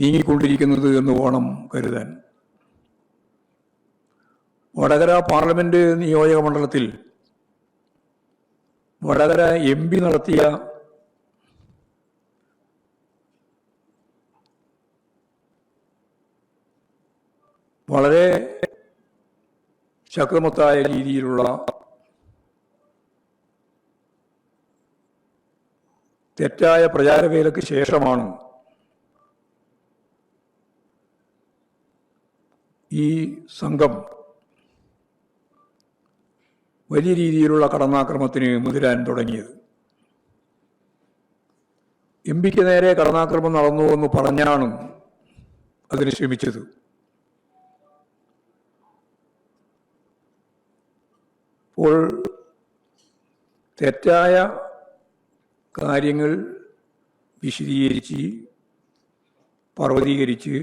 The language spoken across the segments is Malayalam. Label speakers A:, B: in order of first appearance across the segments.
A: നീങ്ങിക്കൊണ്ടിരിക്കുന്നത് എന്ന് വേണം കരുതാൻ. വടകര പാർലമെന്റ് നിയോജക മണ്ഡലത്തിൽ വടകര എം പി നടത്തിയ വളരെ ശക്തമത്തായ രീതിയിലുള്ള തെറ്റായ പ്രചാരവേലയ്ക്ക് ശേഷമാണ് ഈ സംഘം വലിയ രീതിയിലുള്ള കടന്നാക്രമത്തിന് മുതിരാൻ തുടങ്ങിയത്. എം പിക്ക് നേരെ കടന്നാക്രമം നടന്നു എന്ന് പറഞ്ഞാണ് അതിന് ശ്രമിച്ചത്. അപ്പോൾ തെറ്റായ കാര്യങ്ങൾ വിശദീകരിച്ച് പർവതീകരിച്ച്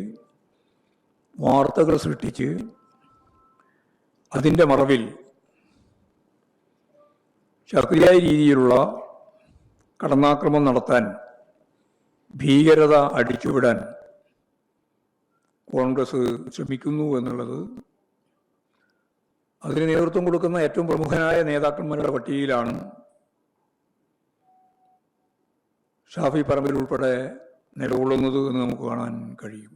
A: വാർത്തകൾ സൃഷ്ടിച്ച് അതിന്റെ മറവിൽ ശക്തിയായ രീതിയിലുള്ള കടന്നാക്രമം നടത്താൻ ഭീകരത അടിച്ചുവിടാൻ കോൺഗ്രസ് ശ്രമിക്കുന്നു എന്നുള്ളത് അതിന് നേതൃത്വം കൊടുക്കുന്ന ഏറ്റവും പ്രമുഖനായ നേതാക്കന്മാരുടെ പട്ടികയിലാണ് ഷാഫി പറമ്പിൽ ഉൾപ്പെടെ നിലകൊള്ളുന്നത് എന്ന് നമുക്ക് കാണാൻ കഴിയും.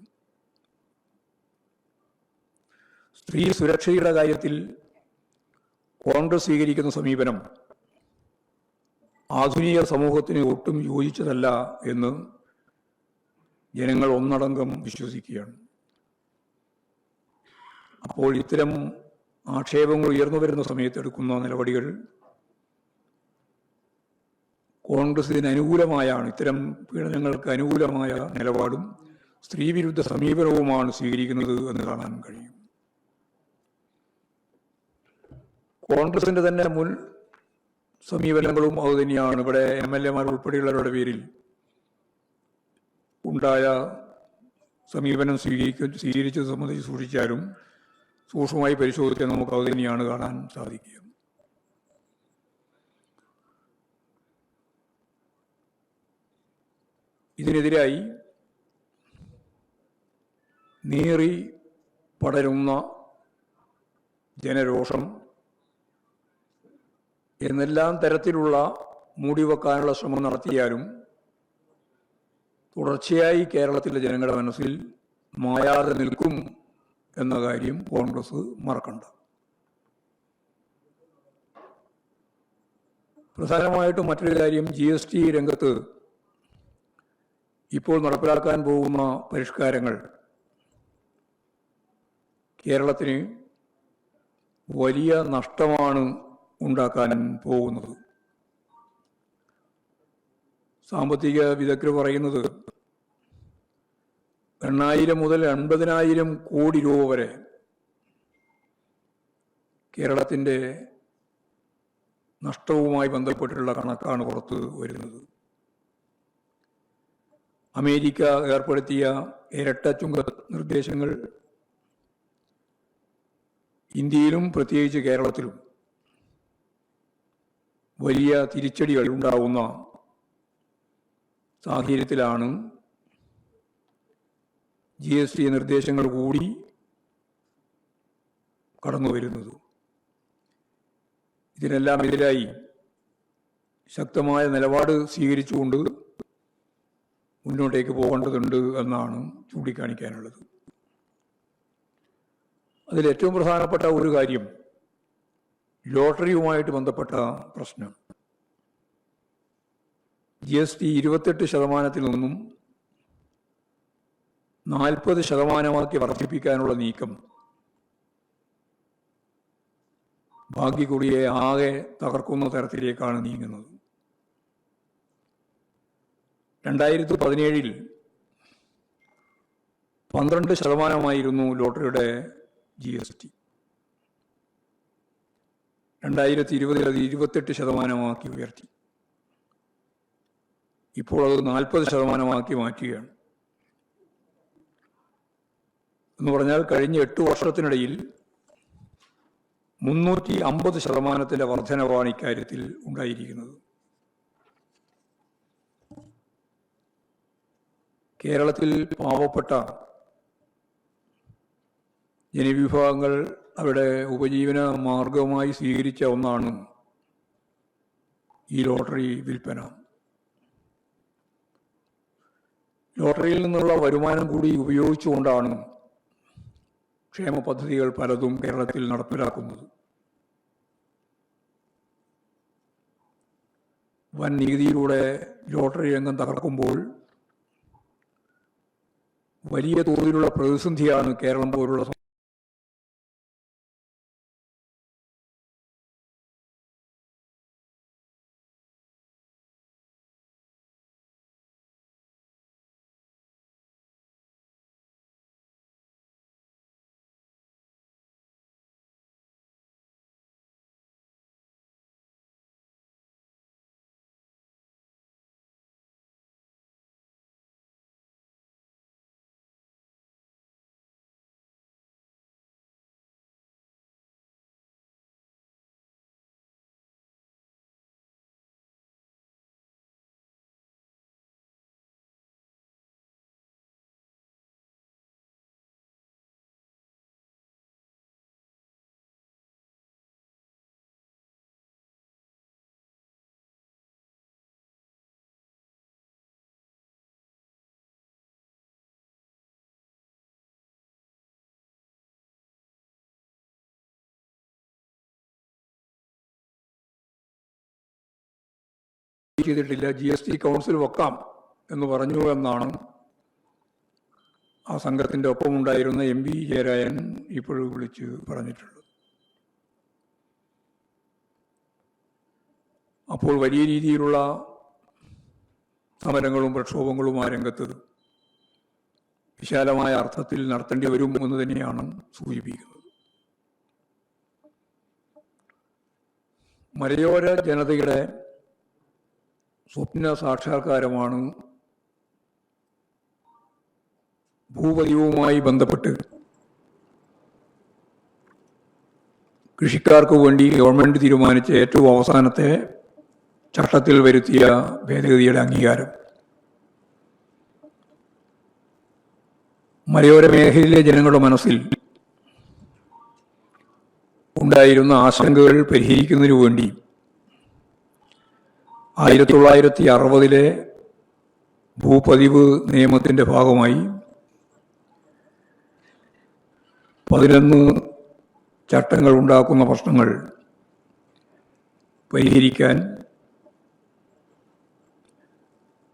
A: സ്ത്രീ സുരക്ഷയുടെ കാര്യത്തിൽ കോൺഗ്രസ് സ്വീകരിക്കുന്ന സമീപനം ആധുനിക സമൂഹത്തിന് ഒട്ടും യോജിച്ചതല്ല എന്ന് ജനങ്ങൾ ഒന്നടങ്കം വിശ്വസിക്കുകയാണ്. അപ്പോൾ ഇത്തരം ആക്ഷേപങ്ങൾ ഉയർന്നു വരുന്ന സമയത്ത് എടുക്കുന്ന നിലപടികൾ കോൺഗ്രസ് ഇതിന് അനുകൂലമായാണ്. ഇത്തരം പീഡനങ്ങൾക്ക് അനുകൂലമായ നിലപാടും സ്ത്രീവിരുദ്ധ സമീപനവുമാണ് സ്വീകരിക്കുന്നത് എന്ന് കാണാൻ കഴിയും. കോൺഗ്രസിന്റെ തന്നെ മുൻ സമീപനങ്ങളും അതുതന്നെയാണ് ഇവിടെ എം എൽ എമാർ ഉൾപ്പെടെയുള്ളവരുടെ പേരിൽ ഉണ്ടായ സമീപനം സ്വീകരിക്ക സ്വീകരിച്ചത് സംബന്ധിച്ച് സൂക്ഷിച്ചാലും സൂക്ഷ്മമായി പരിശോധിച്ചാൽ നമുക്ക് അത് തന്നെയാണ് കാണാൻ സാധിക്കുക. ഇതിനെതിരായി നീറി പടരുന്ന ജനരോഷം എന്നെല്ലാം തരത്തിലുള്ള മൂടിവെക്കാനുള്ള ശ്രമം നടത്തിയാലും തുടർച്ചയായി കേരളത്തിലെ ജനങ്ങളുടെ മനസ്സിൽ മായാതെ നിൽക്കും എന്ന കാര്യം കോൺഗ്രസ് മറക്കണ്ട. പ്രധാനമായിട്ടും മറ്റൊരു കാര്യം ജി എസ് ടി രംഗത്ത് ഇപ്പോൾ നടപ്പിലാക്കാൻ പോകുന്ന പരിഷ്കാരങ്ങൾ. കേരളത്തിന് വലിയ നഷ്ടമാണ് ഉണ്ടാക്കാൻ പോകുന്നത്. സാമ്പത്തിക വിദഗ്ധർ പറയുന്നത് എണ്ണായിരം മുതൽ എൺപതിനായിരം കോടി രൂപ വരെ കേരളത്തിന്റെ നഷ്ടവുമായി ബന്ധപ്പെട്ടിട്ടുള്ള കണക്കാണ് പുറത്തു വരുന്നത്. അമേരിക്ക ഏർപ്പെടുത്തിയ ഇരട്ട ചുങ്ക നിർദ്ദേശങ്ങൾ ഇന്ത്യയിലും പ്രത്യേകിച്ച് കേരളത്തിലും വലിയ തിരിച്ചടികൾ ഉണ്ടാവുന്ന സാഹചര്യത്തിലാണ് ജി എസ് ടി നിർദ്ദേശങ്ങൾ കൂടി കടന്നു വരുന്നത് ഇതിനെല്ലാം എതിരായി ശക്തമായ നിലപാട് സ്വീകരിച്ചുകൊണ്ട് മുന്നോട്ടേക്ക് പോകേണ്ടതുണ്ട് എന്നാണ് ചൂണ്ടിക്കാണിക്കാനുള്ളത്. അതിൽ ഏറ്റവും പ്രധാനപ്പെട്ട ഒരു കാര്യം ലോട്ടറിയുമായിട്ട് ബന്ധപ്പെട്ട പ്രശ്നം. ജി എസ് ടി ഇരുപത്തെട്ട് ശതമാനത്തിൽ നിന്നും നാൽപ്പത് ശതമാനമാക്കി വർദ്ധിപ്പിക്കാനുള്ള നീക്കം. ഭാഗ്യക്കുടിയെ ആകെ തകർക്കുന്ന തരത്തിലേക്കാണ് നീങ്ങുന്നത്. രണ്ടായിരത്തി പതിനേഴിൽ പന്ത്രണ്ട് ശതമാനമായിരുന്നു ലോട്ടറിയുടെ ജി എസ് ടി. രണ്ടായിരത്തി ഇരുപതിൽ അത് ഇരുപത്തെട്ട് ശതമാനമാക്കി ഉയർത്തി. ഇപ്പോൾ അത് നാൽപ്പത് ശതമാനമാക്കി മാറ്റുകയാണ്. എന്ന് പറഞ്ഞാൽ കഴിഞ്ഞ എട്ട് വർഷത്തിനിടയിൽ മുന്നൂറ്റി അമ്പത് ശതമാനത്തിന്റെ വർധനവാണ് ഇക്കാര്യത്തിൽ ഉണ്ടായിരിക്കുന്നത്. കേരളത്തിൽ പാവപ്പെട്ട ജനവിഭാഗങ്ങൾ അവരുടെ ഉപജീവന മാർഗമായി സ്വീകരിച്ച ഒന്നാണ് ഈ ലോട്ടറി വിൽപ്പന. ലോട്ടറിയിൽ നിന്നുള്ള വരുമാനം കൂടി ഉപയോഗിച്ചുകൊണ്ടാണ് ക്ഷേമ പദ്ധതികൾ പലതും കേരളത്തിൽ നടപ്പിലാക്കുന്നത്. വൻ നികുതിയിലൂടെ ലോട്ടറി രംഗം തകർക്കുമ്പോൾ വലിയ തോതിലുള്ള പ്രതിസന്ധിയാണ് കേരളം പോലുള്ള ചെയ്തിട്ടില്ല. ജി എസ് ടി കൗൺസിൽ വെക്കാം എന്ന് പറഞ്ഞു എന്നാണ് ആ സംഘത്തിന്റെ ഒപ്പമുണ്ടായിരുന്ന എം വി ജയരാജൻ ഇപ്പോഴും വിളിച്ച് പറഞ്ഞിട്ടുള്ളത്. അപ്പോൾ വലിയ രീതിയിലുള്ള സമരങ്ങളും പ്രക്ഷോഭങ്ങളും ആ രംഗത്ത് വിശാലമായ അർത്ഥത്തിൽ നടത്തേണ്ടി വരും എന്ന് തന്നെയാണ് സൂചിപ്പിക്കുന്നത്. മലയോര ജനതയുടെ സ്വപ്ന സാക്ഷാത്കാരമാണ് ഭൂപതിവുമായി ബന്ധപ്പെട്ട് കൃഷിക്കാർക്ക് വേണ്ടി ഗവൺമെന്റ് തീരുമാനിച്ച ഏറ്റവും അവസാനത്തെ ചട്ടത്തിൽ വരുത്തിയ ഭേദഗതിയുടെ അംഗീകാരം. മലയോര മേഖലയിലെ ജനങ്ങളുടെ മനസ്സിൽ ഉണ്ടായിരുന്ന ആശങ്കകൾ പരിഹരിക്കുന്നതിനു വേണ്ടി ആയിരത്തി തൊള്ളായിരത്തി അറുപതിലെ ഭൂപതിവ് നിയമത്തിന്റെ ഭാഗമായി പതിനൊന്ന് ചട്ടങ്ങൾ ഉണ്ടാക്കുന്ന പ്രശ്നങ്ങൾ പരിഹരിക്കാൻ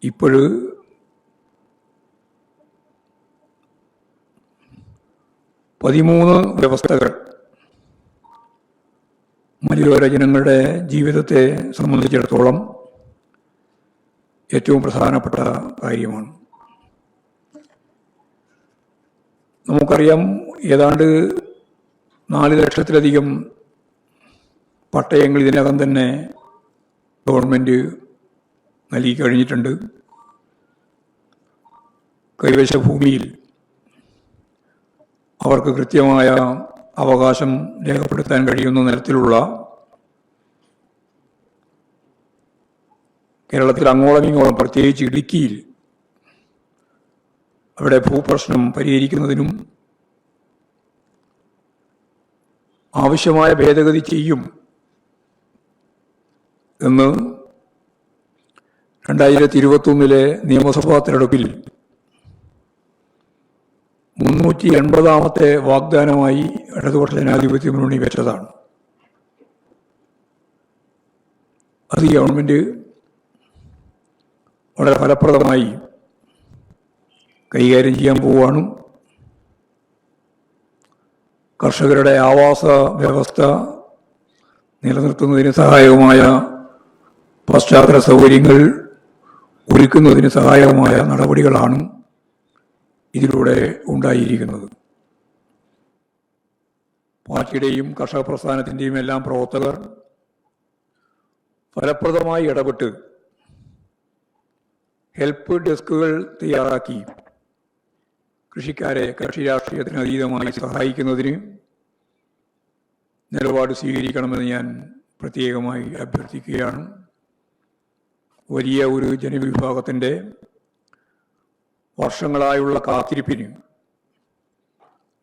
A: ഇപ്പോഴ് പതിമൂന്ന് വ്യവസ്ഥകൾ മലയോര ജനങ്ങളുടെ ജീവിതത്തെ സംബന്ധിച്ചിടത്തോളം ഏറ്റവും പ്രധാനപ്പെട്ട കാര്യമാണ്. നമുക്കറിയാം ഏതാണ്ട് നാല് ലക്ഷത്തിലധികം പട്ടയങ്ങൾ ഇതിനകം തന്നെ ഗവൺമെന്റ് നൽകി കഴിഞ്ഞിട്ടുണ്ട്. കൈവശ ഭൂമിയിൽ അവർക്ക് കൃത്യമായ അവകാശം രേഖപ്പെടുത്താൻ കഴിയുന്ന തരത്തിലുള്ള കേരളത്തിൽ അങ്ങോളം ഇങ്ങോളം പ്രത്യേകിച്ച് ഇടുക്കിയിൽ അവിടെ ഭൂപ്രശ്നം പരിഹരിക്കുന്നതിനും ആവശ്യമായ ഭേദഗതി ചെയ്യും എന്ന് രണ്ടായിരത്തി ഇരുപത്തൊന്നിലെ നിയമസഭാ തെരഞ്ഞെടുപ്പിൽ മുന്നൂറ്റി എൺപതാമത്തെ വാഗ്ദാനമായി ഇടതുപക്ഷ ജനാധിപത്യ മുന്നണി വെച്ചതാണ്. അത് ഗവൺമെന്റ് വളരെ ഫലപ്രദമായി കൈകാര്യം ചെയ്യാൻ പോവുകയാണ്. കർഷകരുടെ ആവാസ വ്യവസ്ഥ നിലനിർത്തുന്നതിന് സഹായകമായ പശ്ചാത്തല സൗകര്യങ്ങൾ ഒരുക്കുന്നതിന് സഹായകമായ നടപടികളാണ് ഇതിലൂടെ ഉണ്ടായിരിക്കുന്നത്. പാർട്ടിയുടെയും കർഷക പ്രസ്ഥാനത്തിന്റെയും എല്ലാം പ്രവർത്തകർ ഫലപ്രദമായി ഇടപെട്ട് ഹെൽപ്പ് ഡെസ്കുകൾ തയ്യാറാക്കി. കൃഷിക്കാരെ കക്ഷി രാഷ്ട്രീയത്തിന് അതീതമായി സഹായിക്കുന്നതിന് നിലപാട് സ്വീകരിക്കണമെന്ന് ഞാൻ പ്രത്യേകമായി അഭ്യർത്ഥിക്കുകയാണ്. വലിയ ഒരു ജനവിഭാഗത്തിന്റെ വർഷങ്ങളായുള്ള കാത്തിരിപ്പിന്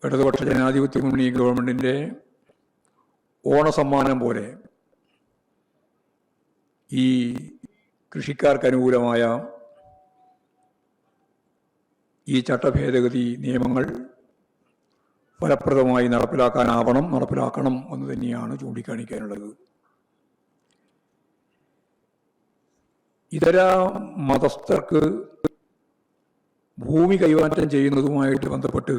A: ഇടതുപക്ഷ ജനാധിപത്യ മുന്നണി ഗവൺമെന്റിന്റെ ഓണസമ്മാനം പോലെ ഈ കൃഷിക്കാർക്ക് അനുകൂലമായ ഈ ചട്ടഭേദഗതി നിയമങ്ങൾ ഫലപ്രദമായി നടപ്പിലാക്കാനാവണം നടപ്പിലാക്കണം എന്ന് തന്നെയാണ് ചൂണ്ടിക്കാണിക്കാനുള്ളത്. ഇതര മതസ്ഥർക്ക് ഭൂമി കൈമാറ്റം ചെയ്യുന്നതുമായിട്ട് ബന്ധപ്പെട്ട്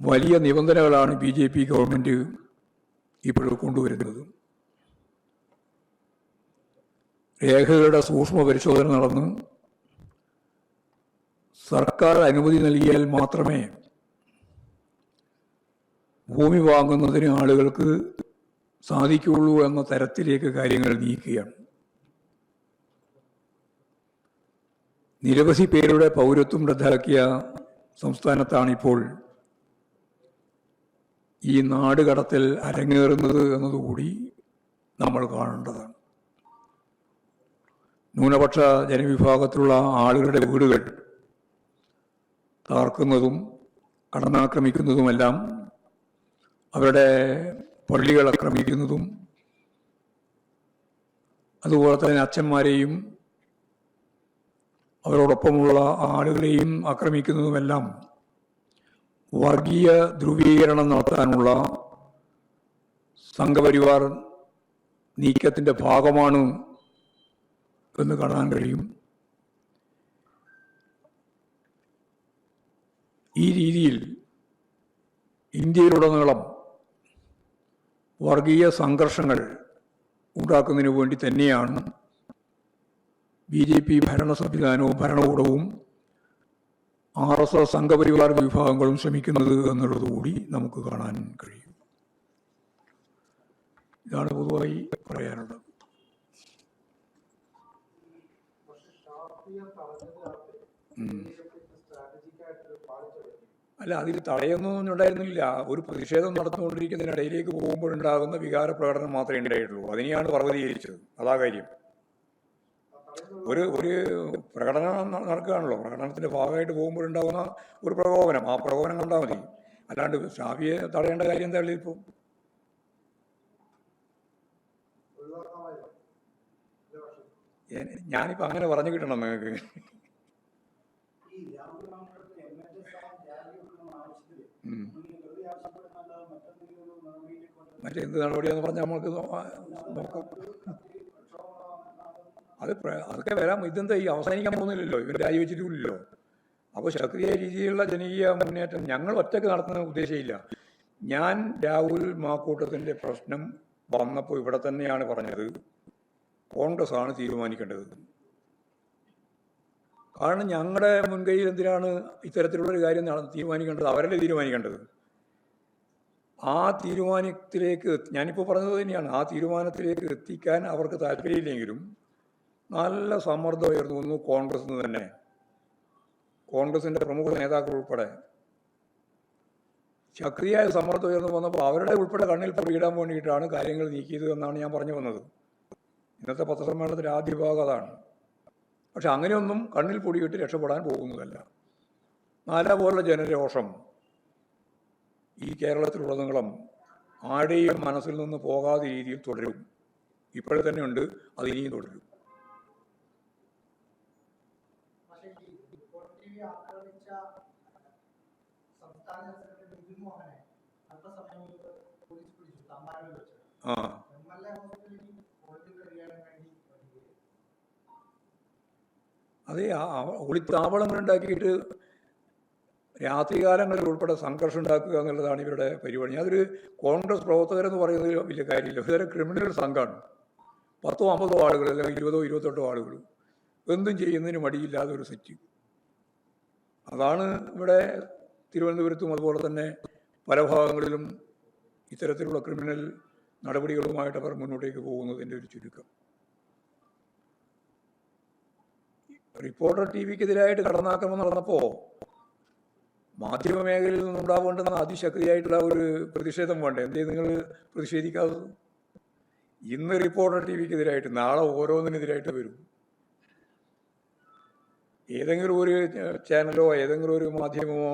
A: വലിയ നിബന്ധനകളാണ് ബി ജെ പി ഗവൺമെന്റ് ഇപ്പോൾ കൊണ്ടുവരുന്നത്. രേഖകളുടെ സൂക്ഷ്മ പരിശോധന നടന്ന് സർക്കാർ അനുമതി നൽകിയാൽ മാത്രമേ ഭൂമി വാങ്ങുന്നതിന് ആളുകൾക്ക് സാധിക്കുകയുള്ളൂ എന്ന തരത്തിലേക്ക് കാര്യങ്ങൾ നീക്കുകയാണ്. നിരവധി പേരുടെ പൗരത്വം റദ്ദാക്കിയ സംസ്ഥാനത്താണിപ്പോൾ ഈ നാട് കടത്തിൽ അരങ്ങേറുന്നത് എന്നതുകൂടി നമ്മൾ കാണേണ്ടതാണ്. ന്യൂനപക്ഷ ജനവിഭാഗത്തിലുള്ള ആളുകളുടെ വീടുകൾ തകർക്കുന്നതും കടന്നാക്രമിക്കുന്നതുമെല്ലാം അവരുടെ പള്ളികൾ ആക്രമിക്കുന്നതും അതുപോലെ തന്നെ അച്ഛന്മാരെയും അവരോടൊപ്പമുള്ള ആളുകളെയും ആക്രമിക്കുന്നതുമെല്ലാം വർഗീയ ധ്രുവീകരണം നടത്താനുള്ള സംഘപരിവാർ നീക്കത്തിന്റെ ഭാഗമാണ് എന്ന് കാണാൻ കഴിയും. ഈ രീതിയിൽ ഇന്ത്യയിലുടനീളം വർഗീയ സംഘർഷങ്ങൾ ഉണ്ടാക്കുന്നതിന് വേണ്ടി തന്നെയാണ് ബി ജെ പി ഭരണ സംവിധാനവും ഭരണകൂടവും ആർ എസ് എസ് സംഘപരിവാർ വിഭാഗങ്ങളും ശ്രമിക്കുന്നത് എന്നുള്ളത് കൂടി നമുക്ക് കാണാൻ കഴിയും. ഇതാണ് പൊതുവായി പറയാനുള്ളത്. അല്ല അതിൽ തടയൊന്നും ഉണ്ടായിരുന്നില്ല ഒരു പ്രതിഷേധം നടന്നുകൊണ്ടിരിക്കുന്നതിനിടയിലേക്ക് പോകുമ്പോഴുണ്ടാകുന്ന വികാര പ്രകടനം മാത്രമേ ഉണ്ടായിട്ടുള്ളൂ. അതിനെയാണ് പർവതീകരിച്ചത്. അതാ കാര്യം. ഒരു ഒരു പ്രകടനം നടക്കുകയാണല്ലോ. പ്രകടനത്തിന്റെ ഭാഗമായിട്ട് പോകുമ്പോഴുണ്ടാകുന്ന ഒരു പ്രകോപനം. ആ പ്രകോപനം കണ്ടാൽ മതി. അല്ലാണ്ട് ഷാഫിയെ തടയേണ്ട കാര്യം എന്താ ഇപ്പോൾ ഞാനിപ്പോൾ അങ്ങനെ പറഞ്ഞു കിട്ടണം നിങ്ങൾക്ക്
B: ഈ രാഹുൽ മാങ്കുളത്ത് എം എൽ എ സ്ഥാനം രാജിവെക്കണമെന്ന ആവശ്യത്തിൽ
A: ഉം.
B: നിങ്ങൾ വെറുതെ ആവശ്യപ്പെടുന്നല്ലാതെ മറ്റെന്തെങ്കിലും ഒരു നടപടിയിലേക്ക് കൊണ്ട്
A: മറ്റെന്ത് നടപടിയാന്ന് പറഞ്ഞാൽ നമുക്ക് നോക്കാം അത് അതൊക്കെ വരാം ഇതെന്താ ഈ അവസാനിക്കാൻ പോകുന്നില്ലല്ലോ. ഇവർ രാജിവെച്ചിട്ടില്ലല്ലോ അപ്പോൾ ശക്തിയായ രീതിയിലുള്ള ജനകീയ മുന്നേറ്റം ഞങ്ങൾ ഒറ്റയ്ക്ക് നടത്തുന്ന ഉദ്ദേശമില്ല ഞാൻ രാഹുൽ മാക്കൂട്ടത്തിന്റെ പ്രശ്നം വന്നപ്പോൾ ഇവിടെ തന്നെയാണ് പറഞ്ഞത്. കോൺഗ്രസ് ആണ് തീരുമാനിക്കേണ്ടത്. കാരണം ഞങ്ങളുടെ മുൻകൈയിൽ എന്തിനാണ് ഇത്തരത്തിലുള്ള ഒരു കാര്യം തീരുമാനിക്കേണ്ടത്? അവരല്ലേ തീരുമാനിക്കേണ്ടത്? ആ തീരുമാനത്തിലേക്ക് ഞാനിപ്പോൾ പറഞ്ഞത് തന്നെയാണ്. ആ തീരുമാനത്തിലേക്ക് എത്തിക്കാൻ അവർക്ക് താല്പര്യമില്ലെങ്കിലും നല്ല സമ്മർദ്ദം ഉയർന്നു വന്നു കോൺഗ്രസ് തന്നെ. കോൺഗ്രസിന്റെ പ്രമുഖ നേതാക്കൾ ഉൾപ്പെടെ. ശക്തിയായ സമ്മർദ്ദം ഉയർന്നു വന്നപ്പോൾ അവരുടെ ഉൾപ്പെടെ കണ്ണിൽ പൊടിയിടാൻ വേണ്ടിയിട്ടാണ് കാര്യങ്ങൾ നീക്കിയത് എന്നാണ് ഞാൻ പറഞ്ഞു വന്നത്. ഇന്നത്തെ പത്രസമ്മേളനത്തിന്റെ ആദ്യ ഭാഗം അതാണ്. പക്ഷെ അങ്ങനെയൊന്നും കണ്ണിൽ പൊടിയിട്ട് രക്ഷപ്പെടാൻ പോകുന്നതല്ല. നാലാ പോലുള്ള ജനരോഷം ഈ കേരളത്തിലുടനീളം ആരുടെയും മനസ്സിൽ നിന്ന് പോകാതെ രീതിയിൽ തുടരും. ഇപ്പോഴെ തന്നെ ഉണ്ട് അത് ഇനിയും തുടരും.
B: പക്ഷേ ഈ റിപ്പോർട്ട് ടി വി ആക്രമിച്ച സംസ്ഥാന സെക്രട്ടറി ബിജു മോഹനെ അല്പസമയം മുമ്പ് പോലീസ് പിടിച്ചു തമ്പാനൂർ വെച്ച്
A: ആ
B: എം എൽ എ ഹോസ്പിറ്റലിൽ ഒളിവിൽ കഴിയാൻ വേണ്ടി വരികയും
A: അതെ ഉണ്ടാക്കിയിട്ട് രാത്രികാലങ്ങളിൽ ഉൾപ്പെടെ സംഘർഷം ഉണ്ടാക്കുക എന്നുള്ളതാണ് ഇവരുടെ പരിപാടി. അതൊരു കോൺഗ്രസ് പ്രവർത്തകരെന്ന് പറയുന്നത് വലിയ കാര്യമില്ല. ഇതൊരു ക്രിമിനൽ സംഘമാണ് പത്തോ അമ്പതോ ആളുകൾ അല്ലെങ്കിൽ ഇരുപതോ ഇരുപത്തെട്ടോ ആളുകൾ എന്തും ചെയ്യുന്നതിന് മടിയില്ലാതെ ഒരു സെറ്റ്. അതാണ് ഇവിടെ തിരുവനന്തപുരത്തും അതുപോലെ തന്നെ പല ഭാഗങ്ങളിലും ഇത്തരത്തിലുള്ള ക്രിമിനൽ നടപടികളുമായിട്ട് അവർ മുന്നോട്ടേക്ക് പോകുന്നതിന്റെ ഒരു ചുരുക്കം. റിപ്പോർട്ടർ ടി വിക്കെതിരായിട്ട് കടന്നാക്രമം നടന്നപ്പോൾ മാധ്യമ മേഖലയിൽ നിന്നുണ്ടാവേണ്ടുന്ന അതിശക്തിയായിട്ടുള്ള ഒരു പ്രതിഷേധം വേണ്ടേ? എന്തേ നിങ്ങൾ പ്രതിഷേധിക്കാത്തത്? ഇന്ന് റിപ്പോർട്ടർ ടി വിക്കെതിരായിട്ട് നാളെ ഓരോന്നിനെതിരായിട്ട് വരും. ഏതെങ്കിലും ഒരു ചാനലോ ഏതെങ്കിലും ഒരു മാധ്യമമോ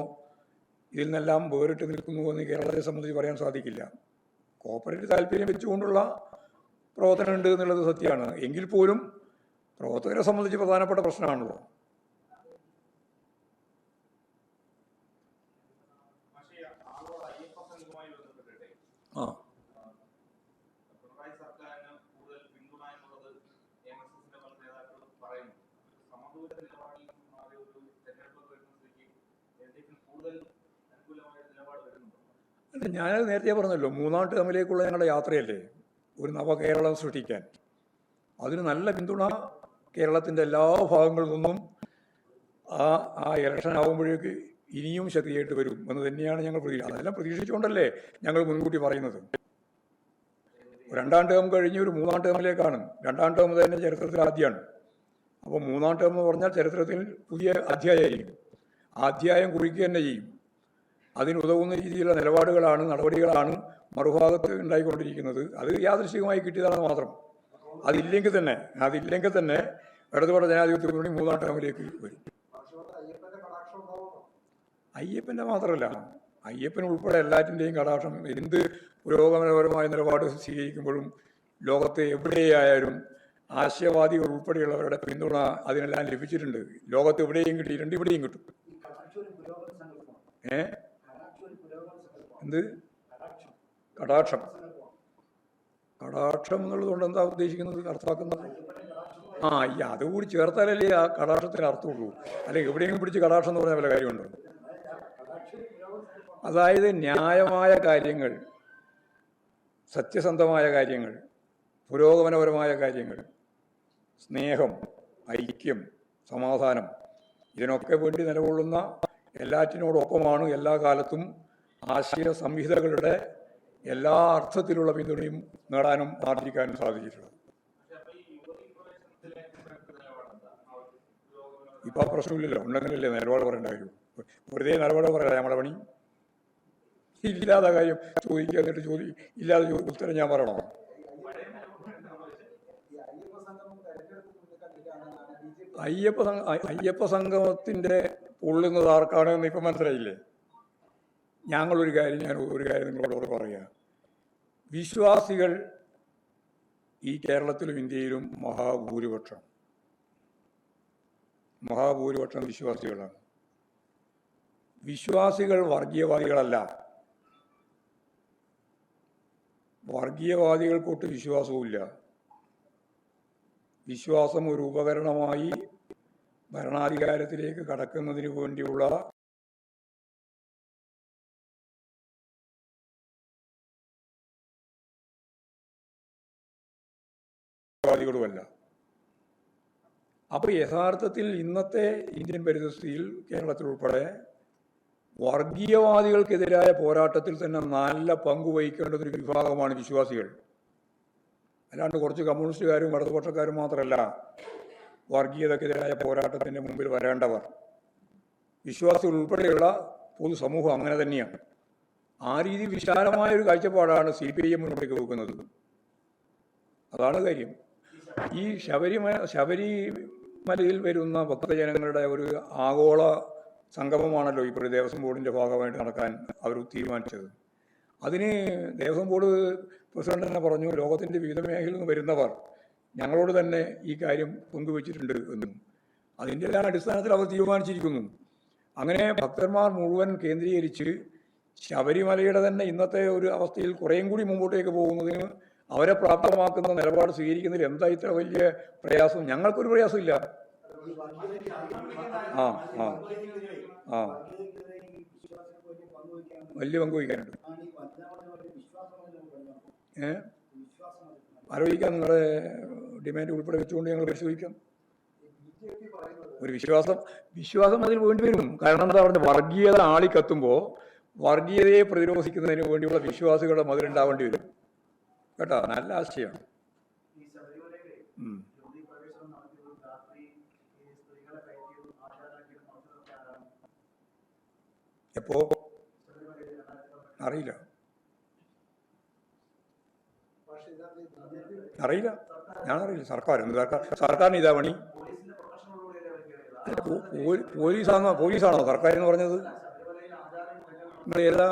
A: ഇതിൽ നിന്നെല്ലാം വേറിട്ട് നിൽക്കുന്നു എന്ന് കേരളത്തെ സംബന്ധിച്ച് പറയാൻ സാധിക്കില്ല. കോപ്പറേറ്റ് താല്പര്യം വെച്ചുകൊണ്ടുള്ള പ്രവർത്തനമുണ്ട് എന്നുള്ളത് സത്യമാണ്. എങ്കിൽ പോലും പ്രവർത്തകരെ സംബന്ധിച്ച് പ്രധാനപ്പെട്ട പ്രശ്നമാണല്ലോ. ആ. അല്ല ഞാനത് നേരത്തെ പറഞ്ഞല്ലോ മൂന്നാം ടേമിലേക്കുള്ള ഞങ്ങളുടെ യാത്രയല്ലേ ഒരു നവകേരളം സൃഷ്ടിക്കാൻ. അതിന് നല്ല പിന്തുണ കേരളത്തിന്റെ എല്ലാ ഭാഗങ്ങളിൽ നിന്നും ആ ആ ഇലക്ഷൻ ആകുമ്പോഴേക്ക് ഇനിയും ശക്തിയായിട്ട് വരും എന്ന് തന്നെയാണ് ഞങ്ങൾ പ്രതീക്ഷ അതെല്ലാം പ്രതീക്ഷിച്ചുകൊണ്ടല്ലേ ഞങ്ങൾ മുൻകൂട്ടി പറയുന്നത്. രണ്ടാം ടേം കഴിഞ്ഞ് ഒരു മൂന്നാം ടേമിലേക്കാണ് രണ്ടാം ടേം തന്നെ ചരിത്രത്തിൽ ആദ്യമാണ്. അപ്പോൾ മൂന്നാം ടേം എന്ന് പറഞ്ഞാൽ ചരിത്രത്തിൽ പുതിയ ആ അധ്യായം കുറിക്കുക തന്നെ ചെയ്യും. അതിനുതകുന്ന രീതിയിലുള്ള നിലപാടുകളാണ് നടപടികളാണ് മറുഭാഗത്ത് ഉണ്ടായിക്കൊണ്ടിരിക്കുന്നത്. അത് യാദൃശികമായി കിട്ടിയതാണ് മാത്രം. അതില്ലെങ്കിൽ തന്നെ അതില്ലെങ്കിൽ തന്നെ ഇടതുപക്ഷ ജനാധിപത്യ മുന്നണി മൂന്നാം ടേമിലേക്ക് വരും.
B: അയ്യപ്പന്റെ
A: മാത്രമല്ല അയ്യപ്പൻ ഉൾപ്പെടെ എല്ലാറ്റിന്റെയും കടാക്ഷം എന്ത് പുരോഗമനപരമായ നിലപാട് സ്വീകരിക്കുമ്പോഴും ലോകത്തെ എവിടെയായാലും ആശയവാദികൾ ഉൾപ്പെടെയുള്ളവരുടെ പിന്തുണ അതിനെല്ലാം ലഭിച്ചിട്ടുണ്ട്. ലോകത്ത് എവിടെയും കിട്ടിയിട്ടുണ്ട് ഇവിടെയും കിട്ടും. ഏ? എന്ത്?
B: കടാക്ഷം.
A: കടാക്ഷം എന്നുള്ളതുകൊണ്ട് എന്താ ഉദ്ദേശിക്കുന്നത്? അർത്ഥമാക്കുന്നത്? ആ ഈ അതുകൂടി ചേർത്താലല്ലേ ആ കടാക്ഷത്തിന് അർത്ഥമുള്ളൂ. അല്ലെ എവിടെയെങ്കിലും പിടിച്ച് കടാക്ഷം എന്ന് പറഞ്ഞ വല്ല കാര്യമുണ്ടോ? അതായത് ന്യായമായ കാര്യങ്ങൾ സത്യസന്ധമായ കാര്യങ്ങൾ പുരോഗമനപരമായ കാര്യങ്ങൾ സ്നേഹം ഐക്യം സമാധാനം ഇതിനൊക്കെ വേണ്ടി നിലകൊള്ളുന്ന എല്ലാറ്റിനോടൊപ്പമാണ് എല്ലാ കാലത്തും ആശയ സംഹിതകളുടെ എല്ലാ അർത്ഥത്തിലുള്ള പിന്തുണയും നേടാനും ആർജിക്കാനും സാധിച്ചിട്ടുള്ളത്
C: പക്ഷെ അപ്പൊ ഈ യുവതി പ്രവേശനത്തിലെ നിലപാടെന്താ ആ ഒരു പുരോഗമന
A: ഇപ്പം ആ പ്രശ്നമില്ലല്ലോ. ഉണ്ടെങ്കിലല്ലേ നിലപാട് പറയേണ്ട കാര്യം. വെറുതെ നിലപാട് പറയാം നമ്മളെ പണി? ഇല്ലാത്ത കാര്യം ചോദിക്കുക ചോദി ഇല്ലാതെ ഉത്തരം ഞാൻ പറയണോ?
B: അയ്യപ്പ
A: അയ്യപ്പ സംഗമത്തിന്റെ പൊള്ളുന്നത് ആർക്കാണ് എന്ന് ഇപ്പം മനസ്സിലായില്ലേ? ഞങ്ങളൊരു കാര്യം ഞാൻ ഒരു കാര്യം നിങ്ങളോട് പറയാം. വിശ്വാസികൾ ഈ കേരളത്തിലും ഇന്ത്യയിലും മഹാഭൂരിപക്ഷം. മഹാഭൂരിപക്ഷം വിശ്വാസികളാണ്. വിശ്വാസികൾ വർഗീയവാദികളല്ല. വർഗീയവാദികൾക്കൊട്ട് വിശ്വാസവുമില്ല. വിശ്വാസം ഒരു ഉപകരണമായി ഭരണാധികാരത്തിലേക്ക് കടക്കുന്നതിന് വേണ്ടിയുള്ള അപ്പോൾ യഥാർത്ഥത്തിൽ ഇന്നത്തെ ഇന്ത്യൻ പരിതസ്ഥിതിയിൽ കേരളത്തിൽ ഉൾപ്പെടെ വർഗീയവാദികൾക്കെതിരായ പോരാട്ടത്തിൽ തന്നെ നല്ല പങ്ക് വഹിക്കേണ്ട ഒരു വിഭാഗമാണ് വിശ്വാസികൾ. അല്ലാണ്ട് കുറച്ച് കമ്മ്യൂണിസ്റ്റുകാരും ഇടതുപക്ഷക്കാരും മാത്രമല്ല വർഗീയതക്കെതിരായ പോരാട്ടത്തിന്റെ മുമ്പിൽ വരേണ്ടവർ. വിശ്വാസികൾ ഉൾപ്പെടെയുള്ള പൊതുസമൂഹം അങ്ങനെ തന്നെയാണ്. ആ രീതി വിശാലമായ ഒരു കാഴ്ചപ്പാടാണ് സി പി ഐ എം മുന്നോട്ടേക്ക് വെക്കുന്നത്. അതാണ് കാര്യം. ഈ ശബരിമല ശബരിമലയിൽ വരുന്ന ഭക്തജനങ്ങളുടെ ഒരു ആഗോള സംഗമമാണല്ലോ ഇപ്പോൾ ദേവസ്വം ബോർഡിന്റെ ഭാഗമായിട്ട് നടക്കാൻ അവർ തീരുമാനിച്ചത്. അതിന് ദേവസ്വം ബോർഡ് പ്രസിഡന്റ് തന്നെ പറഞ്ഞു ലോകത്തിന്റെ വിവിധ മേഖലയിൽ നിന്ന് വരുന്നവർ ഞങ്ങളോട് തന്നെ ഈ കാര്യം പങ്കുവച്ചിട്ടുണ്ട് എന്നും. അതിന്റെ എല്ലാം അടിസ്ഥാനത്തിൽ അവർ തീരുമാനിച്ചിരിക്കുന്നു. അങ്ങനെ ഭക്തന്മാർ മുഴുവൻ കേന്ദ്രീകരിച്ച് ശബരിമലയുടെ തന്നെ ഇന്നത്തെ ഒരു അവസ്ഥയിൽ കുറേയും കൂടി മുമ്പോട്ടേക്ക് പോകുന്നതിന് അവരെ പ്രാപ്തമാക്കുന്ന നിലപാട് സ്വീകരിക്കുന്നതിൽ എന്താ ഇത്ര വലിയ പ്രയാസം? ഞങ്ങൾക്കൊരു പ്രയാസമില്ല. ആ ആ ആ.
B: വലിയ
A: പങ്ക് വഹിക്കാനുണ്ട്.
B: ഏ?
A: ആലോചിക്കാം നിങ്ങളുടെ ഡിമാൻഡ് ഉൾപ്പെടെ വെച്ചുകൊണ്ട് ഞങ്ങൾ പരിശോധിക്കാം. ഒരു വിശ്വാസം വിശ്വാസം അതിൽ വേണ്ടി വരും. കാരണം എന്താ പറഞ്ഞ വർഗീയത ആളിക്കത്തുമ്പോൾ വർഗീയതയെ പ്രതിരോധിക്കുന്നതിന് വേണ്ടിയുള്ള വിശ്വാസികളുടെ മതിലുണ്ടാവേണ്ടി വരും. കേട്ടോ നല്ല ആശയമാണ് എപ്പോ? അറിയില്ല. അറിയില്ല. ഞാനറിയില്ല. സർക്കാർ സർക്കാർ? സർക്കാരിന് ഇതാ പണി. പോലീസാണോ പോലീസാണോ സർക്കാർ എന്ന് പറഞ്ഞത്? ഏതാ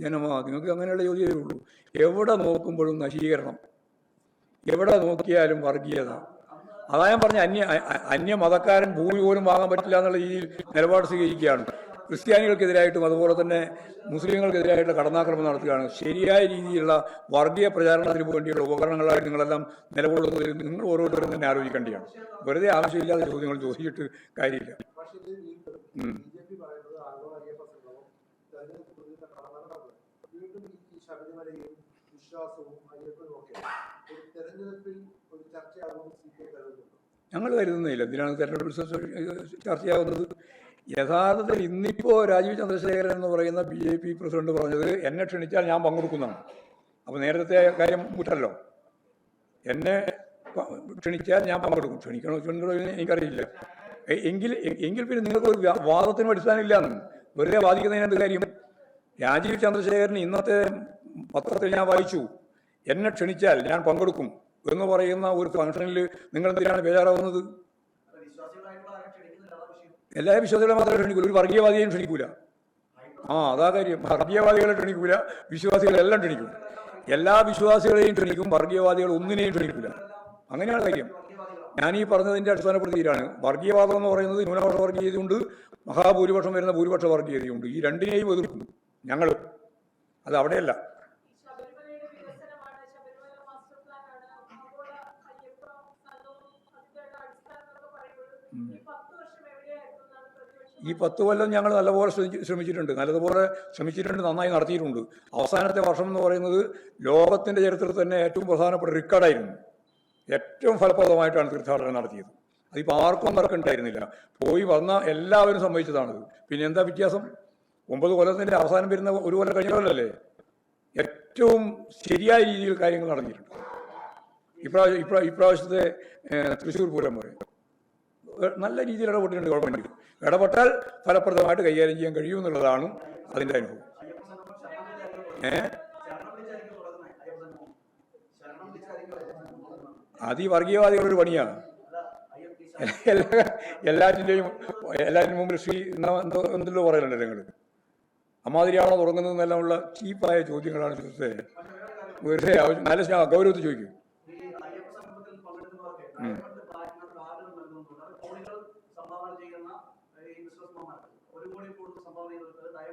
A: ജനമാ നിങ്ങൾക്ക് അങ്ങനെയുള്ള ചോദ്യമേ ഉള്ളൂ. എവിടെ നോക്കുമ്പോഴും നശീകരണം. എവിടെ നോക്കിയാലും വർഗീയത. അതാ ഞാൻ പറഞ്ഞ അന്യ അന്യ മതക്കാരൻ ഭൂമി പോലും വാങ്ങാൻ പറ്റില്ല എന്നുള്ള രീതിയിൽ നിലപാട് സ്വീകരിക്കുകയാണ്. ക്രിസ്ത്യാനികൾക്കെതിരായിട്ടും അതുപോലെ തന്നെ മുസ്ലിങ്ങൾക്കെതിരായിട്ടുള്ള കടന്നാക്രമണം നടത്തുകയാണ്. ശരിയായ രീതിയിലുള്ള വർഗീയ പ്രചാരണത്തിന് വേണ്ടിയുള്ള ഉപകരണങ്ങളായിട്ട് നിങ്ങളെല്ലാം നിലകൊള്ളുന്നതിൽ നിങ്ങൾ ഓരോരുത്തരും തന്നെ ആലോചിക്കേണ്ടതാണ്. വെറുതെ ആവശ്യമില്ലാത്ത ചോദ്യങ്ങൾ ചോദിച്ചിട്ട് കാര്യമില്ല
B: പക്ഷേ ഇത് വീണ്ടും
A: ഉം.
B: ബി ജെ പി പറയുന്നത് ആഗോള അയ്യപ്പ സംഗമം തെരഞ്ഞെടുപ്പ് പ്രതിനിധി കടന്നാണ് വീണ്ടും ഈ ഈ ശബരിമലയും വിശ്വാസവും അയ്യപ്പനും ഒക്കെ. ഒരു തെരഞ്ഞെടുപ്പിൽ ഒരു ചർച്ചയാകുമെന്ന് സി ഐ കരുതുന്നുണ്ട്?
A: ഞങ്ങൾ കരുതുന്നില്ല. എന്തിനാണ് തെരഞ്ഞെടുപ്പ് ചർച്ചയാകുന്നത് യഥാർത്ഥത്തിൽ ഇന്നിപ്പോൾ രാജീവ് ചന്ദ്രശേഖരൻ എന്ന് പറയുന്ന ബി ജെ പി പ്രസിഡന്റ് പറഞ്ഞത് എന്നെ ക്ഷണിച്ചാൽ ഞാൻ പങ്കെടുക്കുന്നതാണ്. അപ്പോൾ നേരത്തെ കാര്യം മുറ്റല്ലോ. എന്നെ ക്ഷണിച്ചാൽ ഞാൻ പങ്കെടുക്കും. ക്ഷണിക്കണോ ക്ഷണിക്കണോ എനിക്കറിയില്ല. എങ്കിൽ എങ്കിൽ പിന്നെ നിങ്ങൾക്ക് ഒരു വാദത്തിനും അടിസ്ഥാനം എന്ന് വെറുതെ വാദിക്കുന്നതിന് കാര്യം? രാജീവ് ചന്ദ്രശേഖരൻ ഇന്നത്തെ പത്രത്തിൽ ഞാൻ വായിച്ചു. എന്നെ ക്ഷണിച്ചാൽ ഞാൻ പങ്കെടുക്കും എന്ന് പറയുന്ന ഒരു ഫംഗ്ഷനിൽ നിങ്ങൾ എന്തിനാണ് ബേജാറാവുന്നത്? എല്ലാ വിശ്വാസികളെ മാത്രമേ ക്ഷണിക്കൂല. ഒരു വർഗീയവാദിയെയും ക്ഷണിക്കൂല. ആ അതാ കാര്യം. വർഗീയവാദികളെ ക്ഷണിക്കൂല വിശ്വാസികളെല്ലാം ക്ഷണിക്കും. എല്ലാ വിശ്വാസികളെയും ക്ഷണിക്കും വർഗീയവാദികൾ ഒന്നിനെയും ക്ഷണിക്കൂല. അങ്ങനെയാണ് കാര്യം. ഞാൻ ഈ പറഞ്ഞതിന്റെ അടിസ്ഥാനപ്പെടുത്തിയിട്ടാണ്. വർഗീയവാദം എന്ന് പറയുന്നത് ന്യൂനപക്ഷ വർഗീയതയുണ്ട് മഹാഭൂരിപക്ഷം വരുന്ന ഭൂരിപക്ഷ വർഗീയതയുണ്ട്. ഈ രണ്ടിനെയും എതിർക്കുന്നു ഞങ്ങൾ. അത് അവിടെയല്ല
D: ശബരിമലയുടെ വികസനമാണ് ശബരിമല മാസ്റ്റർ പ്ലാനാണ് ആഗോള അയ്യപ്പ സംഘവും അതിന്റെ അടിസ്ഥാനങ്ങളൊക്കെ പറയുമ്പോൾ ഈ പത്ത്
A: കൊല്ലം ഞങ്ങൾ നല്ലപോലെ ശ്രമിച്ചിട്ടുണ്ട്. നല്ലതുപോലെ ശ്രമിച്ചിട്ടുണ്ട് നന്നായി നടത്തിയിട്ടുണ്ട്. അവസാനത്തെ വർഷം എന്ന് പറയുന്നത് ലോകത്തിന്റെ ചരിത്രത്തിൽ തന്നെ ഏറ്റവും പ്രധാനപ്പെട്ട റിക്കാർഡായിരുന്നു. ഏറ്റവും ഫലപ്രദമായിട്ടാണ് തീർത്ഥാടനം നടത്തിയത്. അതിപ്പോൾ ആർക്കും മറക്കുണ്ടായിരുന്നില്ല പോയി വന്ന എല്ലാവരും സംഭവിച്ചതാണത് പിന്നെ എന്താ വ്യത്യാസം? ഒമ്പത് കൊല്ലത്തിന്റെ അവസാനം വരുന്ന ഒരു കൊല്ലം കഴിഞ്ഞവരല്ലേ ഏറ്റവും ശരിയായ രീതിയിൽ കാര്യങ്ങൾ നടന്നിട്ടുണ്ട്. ഇപ്രാവശ്യം ഇപ്രാ ഇപ്രാവശ്യത്തെ തൃശ്ശൂർ പൂരം പറയും നല്ല രീതിയിൽ ഇടപെട്ടിട്ടുണ്ട് ഗവൺമെന്റ് ഇടപെട്ടാൽ ഫലപ്രദമായിട്ട് കൈകാര്യം ചെയ്യാൻ കഴിയും എന്നുള്ളതാണ് അതിന്റെ അനുഭവം. ഏ? അത് ഈ വർഗീയവാദികളുടെ ഒരു പണിയാണ്. എല്ലാ എല്ലാറ്റിന്റെയും എല്ലാറ്റിനും മുമ്പിൽ ശ്രീ എന്തെല്ലോ പറയലുണ്ട് നിങ്ങൾ അമ്മാതിരിയാണോ തുടങ്ങുന്നതെന്നെല്ലാം ഉള്ള ചീപ്പായ ചോദ്യങ്ങളാണ് ചോദിച്ചത് നല്ല ഗൗരവത്തിൽ ചോദിക്കും.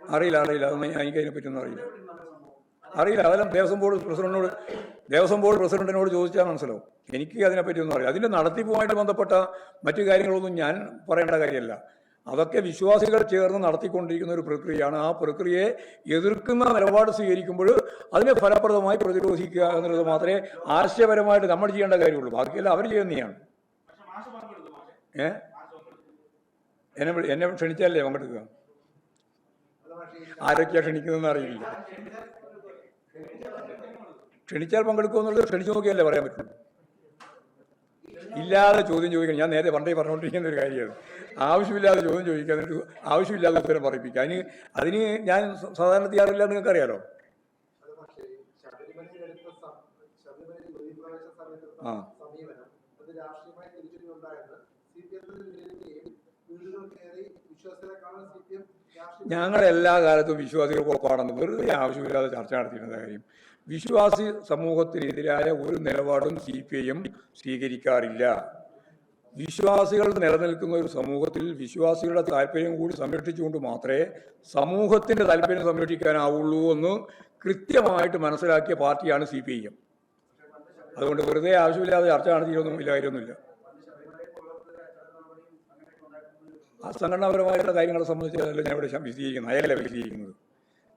A: അറിയില്ല അറിയില്ല. അതൊന്നും എനിക്ക് അതിനെപ്പറ്റിയൊന്നും അറിയില്ല.
B: എവിടെയാണ് സംഭവം
A: അറിയില്ല. അതെല്ലാം ദേവസ്വം ബോർഡ് പ്രസിഡന്റിനോട് ദേവസ്വം ബോർഡ് പ്രസിഡന്റിനോട് ചോദിച്ചാൽ മനസ്സിലാവും. എനിക്ക് അതിനെപ്പറ്റിയൊന്നും അറിയില്ല. അതിന്റെ നടത്തിപ്പുമായിട്ട് ബന്ധപ്പെട്ട മറ്റു കാര്യങ്ങളൊന്നും ഞാൻ പറയേണ്ട കാര്യമല്ല. അതൊക്കെ വിശ്വാസികൾ ചേർന്ന് നടത്തിക്കൊണ്ടിരിക്കുന്ന ഒരു പ്രക്രിയയാണ്. ആ പ്രക്രിയയെ എതിർക്കുന്ന നിലപാട് സ്വീകരിക്കുമ്പോൾ അതിനെ ഫലപ്രദമായി പ്രതിരോധിക്കുക എന്നുള്ളത് മാത്രമേ ആശയപരമായിട്ട് നമ്മൾ ചെയ്യേണ്ട കാര്യമുള്ളൂ. ബാക്കിയെല്ലാം അവർ ചെയ്യുന്നതാണ്. ഏ? എന്നെ എന്നെ ക്ഷണിച്ചാലേ പങ്കെടുക്കുക? ആരൊക്കെയാണ് ക്ഷണിക്കുന്നതെന്ന് അറിയില്ല. ക്ഷണിച്ചാൽ പങ്കെടുക്കുക എന്നുള്ളത് ക്ഷണിച്ചു നോക്കിയല്ലേ പറയാൻ പറ്റുള്ളൂ ഇല്ലാതെ ചോദ്യം ചോദിക്കണം. ഞാൻ നേരത്തെ പണ്ടേ പറഞ്ഞുകൊണ്ടിരിക്കുന്ന ഒരു കാര്യമാണ്. ആവശ്യമില്ലാതെ ചോദ്യം ചോദിക്കാൻ ആവശ്യമില്ലാതെ ഉത്തരം പറയിപ്പിക്കുക. അതിന് അതിന് ഞാൻ സാധാരണ
B: തയ്യാറില്ല നിങ്ങൾക്ക് അറിയാലോ?
A: ആ.
B: രാഷ്ട്രീയമായി
A: എല്ലാ കാലത്തും വിശ്വാസികൾക്കൊപ്പാണെന്ന് വെറുതെ ആവശ്യമില്ലാതെ ചർച്ച നടത്തിയിരുന്ന കാര്യം. വിശ്വാസി സമൂഹത്തിനെതിരായ ഒരു നിലപാടും സി പി ഐ എം സ്വീകരിക്കാറില്ല. വിശ്വാസികൾ നിലനിൽക്കുന്ന ഒരു സമൂഹത്തിൽ വിശ്വാസികളുടെ താല്പര്യം കൂടി സംരക്ഷിച്ചുകൊണ്ട് മാത്രമേ സമൂഹത്തിന്റെ താല്പര്യം സംരക്ഷിക്കാനാവുള്ളൂ എന്ന് കൃത്യമായിട്ട് മനസ്സിലാക്കിയ പാർട്ടിയാണ് സി പി ഐ എം അതുകൊണ്ട് വെറുതെ ആവശ്യമില്ലാതെ ചർച്ച നടത്തിയൊന്നും ഇല്ല ആ സംഘടനാപരമായിട്ടുള്ള കാര്യങ്ങളെ സംബന്ധിച്ചല്ല ഞാൻ ഇവിടെ വിശദീകരിക്കുന്നത് അയല വിശദീകരിക്കുന്നത്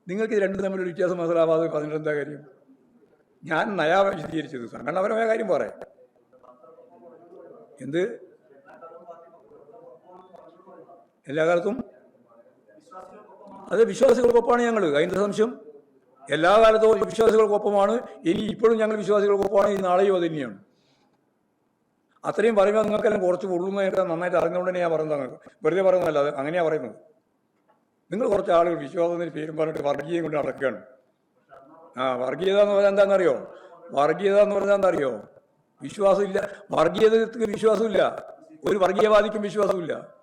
A: നിങ്ങൾക്ക് രണ്ടും തമ്മിൽ വ്യത്യാസം മനസ്സിലാവാതെ പറഞ്ഞിട്ട് എന്താ കാര്യം? ഞാൻ നയാ വിശദീകരിച്ചത്. സംഘടനാപരമായ കാര്യം പോരെ. എന്ത്? എല്ലാ കാലത്തും? അത് വിശ്വാസികൾക്കൊപ്പമാണ് ഞങ്ങൾ അതിന്റെ സംശയം? എല്ലാ കാലത്തും വിശ്വാസികൾക്കൊപ്പമാണ്. ഇനി ഇപ്പോഴും ഞങ്ങൾ വിശ്വാസികൾക്കൊപ്പമാണ്. ഈ നാളെയും അത് തന്നെയാണ്. അത്രയും പറയുമ്പോൾ നിങ്ങൾക്കെല്ലാം കുറച്ച് ഉള്ളുന്നതൊക്കെ നന്നായിട്ട് അറിഞ്ഞുകൊണ്ട് ഞാൻ പറയുന്നത് നിങ്ങൾക്ക് വെറുതെ പറയുന്നതല്ല അത് അങ്ങനെയാണ് പറയുന്നത്. നിങ്ങൾ കുറച്ച് ആളുകൾ വിശ്വാസത്തിന് പേരും പറഞ്ഞിട്ട് വർഗീയം കൊണ്ട് നടക്കുകയാണ്. ആ വർഗീയത എന്ന് പറഞ്ഞാൽ എന്താണെന്നറിയോ? വർഗീയത എന്ന് പറഞ്ഞാൽ എന്താണെന്നറിയോ? വിശ്വാസമില്ല. വർഗീയതക്ക് വിശ്വാസമില്ല. ഒരു വർഗീയവാദിക്കും വിശ്വാസമില്ല.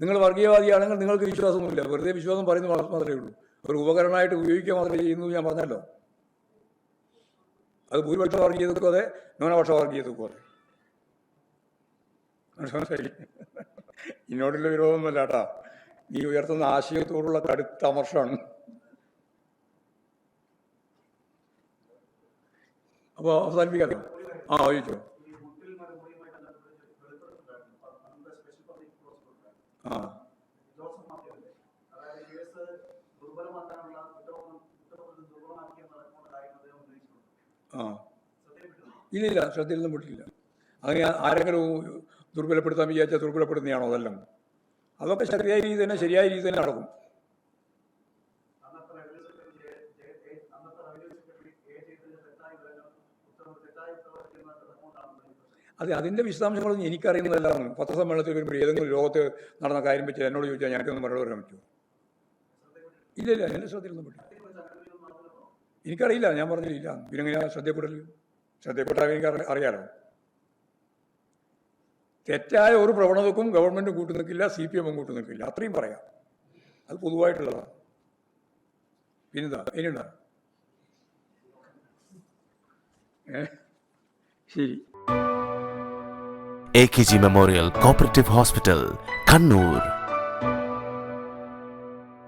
A: നിങ്ങൾ വർഗീയവാദിയാണെങ്കിൽ നിങ്ങൾക്ക് വിശ്വാസമൊന്നുമില്ല. വെറുതെ വിശ്വാസം പറയുന്നത് മാത്രം- മാത്രമേ ഉള്ളൂ. ഒരു ഉപകരണമായിട്ട് ഉപയോഗിക്കുക മാത്രമേ ചെയ്യുന്നു ഞാൻ പറഞ്ഞല്ലോ. അത് ഭൂരിപക്ഷ വർഗീയതക്കും അതെ ന്യൂനപക്ഷ വർഗീയതക്കും അതെ. മനസ്സിലായി ഇന്നോടുള്ള വിരോധമൊന്നുമല്ല കേട്ടാ. നീ ഉയർത്തുന്ന ആശയത്തോടുള്ള കടുത്ത അമർഷമാണ്. അപ്പോൾ അവസാനിപ്പിക്കാം. ആ ചോദിച്ചോ. ആ. ആ. ഇല്ലില്ല ശ്രദ്ധയിൽ നിന്നും വിട്ടില്ല അങ്ങനെ ആരെങ്കിലും ദുർബലപ്പെടുത്താൻ വിചാരിച്ചാൽ ദുർബലപ്പെടുന്നതാണോ അതെല്ലാം? അതൊക്കെ ശരിയായ രീതി തന്നെ ശരിയായ രീതി തന്നെ നടക്കും. അതെ അതിന്റെ വിശദാംശങ്ങളൊന്നും എനിക്കറിയുന്നതല്ലാന്ന് പത്രസമ്മേളനത്തിൽ വരുമ്പോൾ ഏതെങ്കിലും ലോകത്ത് നടന്ന കാര്യം വെച്ച് എന്നോട് ചോദിച്ചാൽ ഞാൻ മറുപടി പറയാൻ പറ്റുമോ? ഇല്ല ഇല്ല എന്റെ ശ്രദ്ധയിലൊന്നും പറ്റില്ല എനിക്കറിയില്ല ഞാൻ പറഞ്ഞില്ല. പിന്നെ എങ്ങനെയാണ് ശ്രദ്ധയപ്പെടൽ ശ്രദ്ധയപ്പെട്ടാൽ എനിക്ക് അറി- അറിയാലോ തെറ്റായ ഒരു പ്രവണതക്കും ഗവൺമെന്റ് കൂട്ടു നിൽക്കില്ല സി പി എമ്മും കൂട്ടു നിൽക്കില്ല അത്രയും പറയാം. അത് പൊതുവായിട്ടുള്ളതാണ് പിന്നെന്താ? ഇനിയുണ്ടാ ശരി.
E: A K G memorial cooperative hospital Kannur